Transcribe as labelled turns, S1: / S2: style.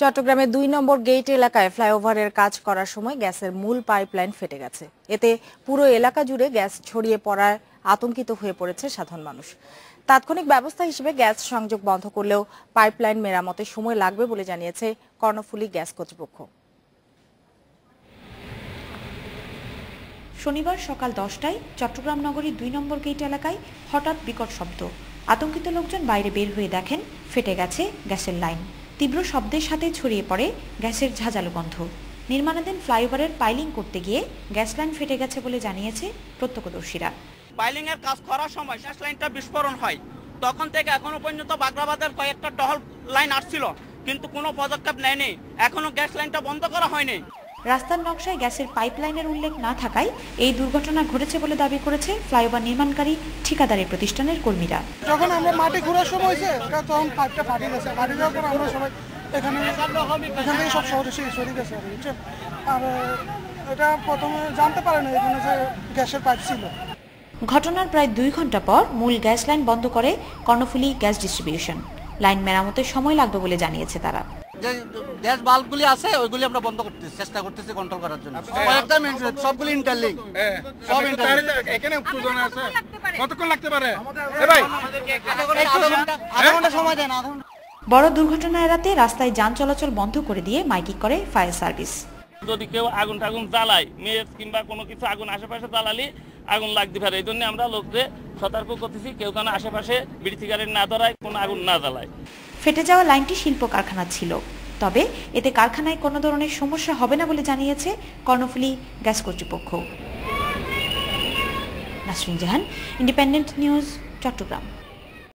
S1: চট্টগ্রামের দুই নম্বর গেট এলাকায় ফ্লাইওভারের কাজ করার সময় গ্যাসের মূল পাইপলাইন ফেটে গেছে। এতে পুরো এলাকা জুড়ে গ্যাস ছড়িয়ে পড়ায় আতঙ্কিত হয়ে পড়েছে সাধারণ মানুষ। তাৎক্ষণিক ব্যবস্থা হিসেবে গ্যাস সংযোগ বন্ধ করলেও পাইপলাইন মেরামতে সময় লাগবে বলে জানিয়েছে কর্ণফুলী গ্যাস কর্তৃপক্ষ।
S2: শনিবার সকাল দশটায় চট্টগ্রাম নগরীর দুই নম্বর গেট এলাকায় হঠাৎ বিকট শব্দ। আতঙ্কিত লোকজন বাইরে বের হয়ে দেখেন, ফেটে গেছে গ্যাসের লাইন। তীব্র শব্দের সাথে ছড়িয়ে পড়ে গ্যাসের ঝাঁঝালো গন্ধ। নির্মাণাধীন ফ্লাইওভারের পাইলিং করতে গিয়ে গ্যাস লাইন ফেটে গেছে বলে জানিয়েছে প্রত্যক্ষদর্শীরা।
S3: পাইলিং এর কাজ করার সময় শেষ লাইনটা বিস্ফোরণ হয়। তখন থেকে এখনও পর্যন্ত বাগরাবাদের কয়েকটা টহল লাইন আসছিল, কিন্তু কোনো পদক্ষেপ নেয়নি। এখনও গ্যাস লাইনটা বন্ধ করা হয়নি।
S2: রাস্তার নকশায় গ্যাসের পাইপলাইনের উল্লেখ না থাকায় এই দুর্ঘটনা ঘটেছে বলে দাবি করেছে ফ্লাইওভার নির্মাণকারী ঠিকাদারি প্রতিষ্ঠানের কর্মীরা।
S4: যখন আমরা মাটি ঘোরার সময় হয়েছে তখন পাইপটা ফাটে গেছে। ফাটে যাওয়ার পর আমরা সবাই এখানে এখান থেকে সব শহরে সরে গেছে আর এটা প্রথমে জানতে পারে না এখানে যে গ্যাসের পাইপ ছিল।
S2: ঘটনার প্রায় দুই ঘণ্টা পর মূল গ্যাস লাইন বন্ধ করে কর্ণফুলী গ্যাস ডিস্ট্রিবিউশন। লাইন মেরামতের সময় লাগবে বলে জানিয়েছে তারা।
S5: যে গ্যাস বাল্বগুলি আছে ওইগুলি আমরা বন্ধ করতেছি চেষ্টা করতেছি কন্ট্রোল করার জন্য। কয়েকটা মিনিট সবগুলি ইন্টারলিঙ্ক সব interlink।
S6: এখানে উত্তেজন আছে। কতক্ষণ লাগতে পারে? এ ভাই।
S5: আধা ঘণ্টা সময় দেন আধা ঘণ্টা।
S2: বড় দুর্ঘটনা এড়াতে রাস্তায় যান চলাচল বন্ধ করে দিয়ে মাইকিং করে ফায়ার সার্ভিস।
S3: যদি কেউ আগুন টাগুন জ্বালায় মেয়ে কিংবা কোনো কিছু আগুন আশেপাশে জ্বালালে আগুন লাগতে পারে। এই জন্য আমরা লোকদের সতর্ক করতেছি কেউ যেন আশেপাশে বিড়ি সিগারেট না ধরায় কোনো আগুন না জ্বালায়।
S2: ফেটে যাওয়া লাইনটি শিল্প কারখানা ছিল। তবে এতে কারখানায় কোনো ধরনের সমস্যা হবে না বলে জানিয়েছে কর্ণফুলী গ্যাস কর্তৃপক্ষ। Nasrin Jahan, Independent News, Chittagong.